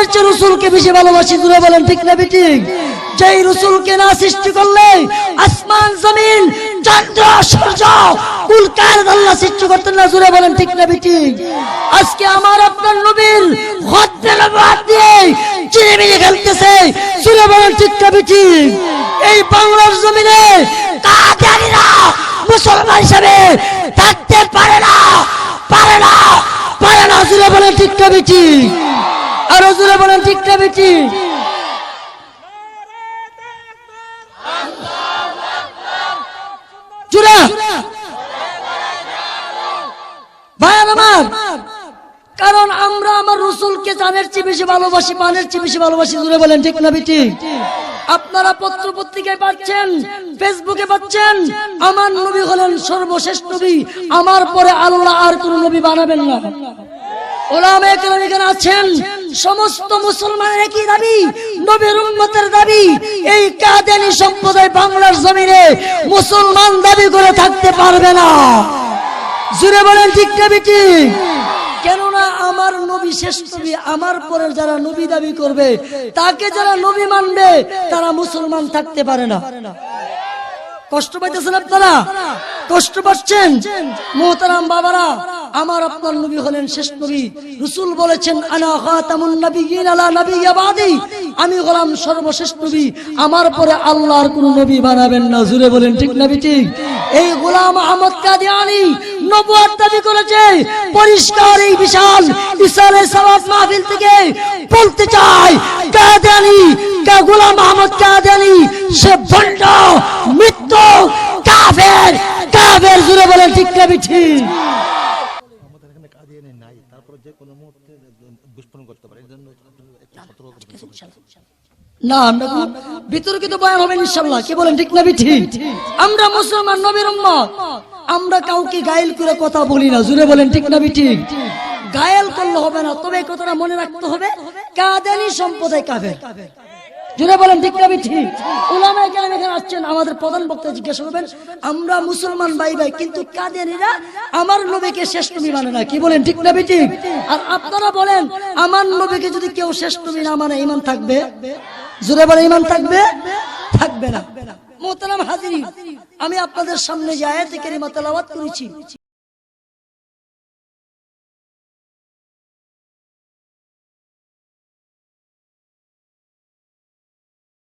প্রাণের চেয়ে রসুলকে বেশি ভালোবাসি, দূরে বলেন, ঠিক না ঠিক যেই রসুলকে না সৃষ্টি করলে আসমান, জমিন, চন্দ্র, সূর্য, কুল কায়নাত আল্লাহ সৃষ্টি করতেন না জুড়ে বলেন, ঠিক না ঠিক আজকে আমার আপনার হত্যা নবাদ দিয়ে খেলতেছে জুড়ে বলেন, ঠিক না ঠিক এই বাংলার জমিনে মুসলমান হিসেবে থাকতে পারে না পারে না পারে না জুড়ে বলেন, ঠিক না ঠিক আর জুড়ে বলেন, ঠিক আমার, কারণ আমরা আমার রসুলকে চেয়ে বেশি ভালোবাসি চেয়ে বেশি ভালোবাসি জুড়ে বলেন, ঠিক না বিটি? আপনারা পত্র পত্রিকায় পাচ্ছেন, ফেসবুকে পাচ্ছেন, আমার নবী হলেন সর্বশেষ নবী, আমার পরে আল্লাহ আর কোন নবী বানাবেন না। ওলামা একরাম আছেন। সমস্ত মুসলমানের একই দাবি, নবীর উম্মতের দাবি, এই কাদেনি সম্প্রদায় বাংলার জমিনে মুসলমান দাবি করে থাকতে পারবে না। জুড়ে বলেন, ঠিক না কেননা আমার নবী শেষ নবী, আমার পরে যারা নবী দাবি করবে, তাকে যারা নবী মানবে, তারা মুসলমান থাকতে পারে না। কষ্ট পাইতেছেন আপনারা? কষ্ট পাচ্ছেন? মোহতারাম বাবারা আমার আপনার নবী হলেন শেষ নবী। রসুল বলেছেন, আনা খাতামুন আলা আমি হলাম সর্বশেষ নবী। আমার পরে আল্লাহর কোন নবী বানাবেন না। জুড়ে বলেন, ঠিক নবী ঠিক এই গোলাম আহমদ কাদিয়ানি নবুয়ার দাবি করেছে, পরিষ্কার এই বিশাল সালাত মাহফিল থেকে বলতে চাই, কাদিয়ানি, কা গোলাম আহমদ কাদিয়ানি, সে ভণ্ড, মৃত্যু, কাফের কাফের, জুড়ে বলেন, ঠিক নবী ঠিক আমাদের এখানে কাদিয়ানি নাই তারপরে যে কোনো মুহূর্তে বিস্ফোরণ করতে পারে। এই জন্য সতর্ক না আমরা বিতর্কিত বয়ান হবে ইনশাল্লাহ কি বলেন ঠিক না ঠিক আমরা মুসলমান নবীর উম্মত। আমরা কাউকে গায়েল করে কথা বলি না। জুড়ে বলেন ঠিক না ঠিক গায়েল করলে হবে না তবে কথাটা মনে রাখতে হবে কাদেনি সম্প্রদায় কাফের। জুড়ে বলেন, ঠিক ঠিক। এখানে আসছেন, আমাদের প্রধান বক্তা জিজ্ঞাসা করবেন, আমরা মুসলমান ভাই ভাই, কিন্তু কাদেরিরা আমার নবীকে মানে না। কি বলেন, ঠিক ঠিক? আর আপনারা বলেন, আমার নবীকে যদি কেউ শেষ নবী না মানে ইমান থাকবে? জোরে বলে ইমান থাকবে? থাকবে না। হাজিরি আমি আপনাদের সামনে যে আয়াতে কেরিমা তেলাওয়াত করেছি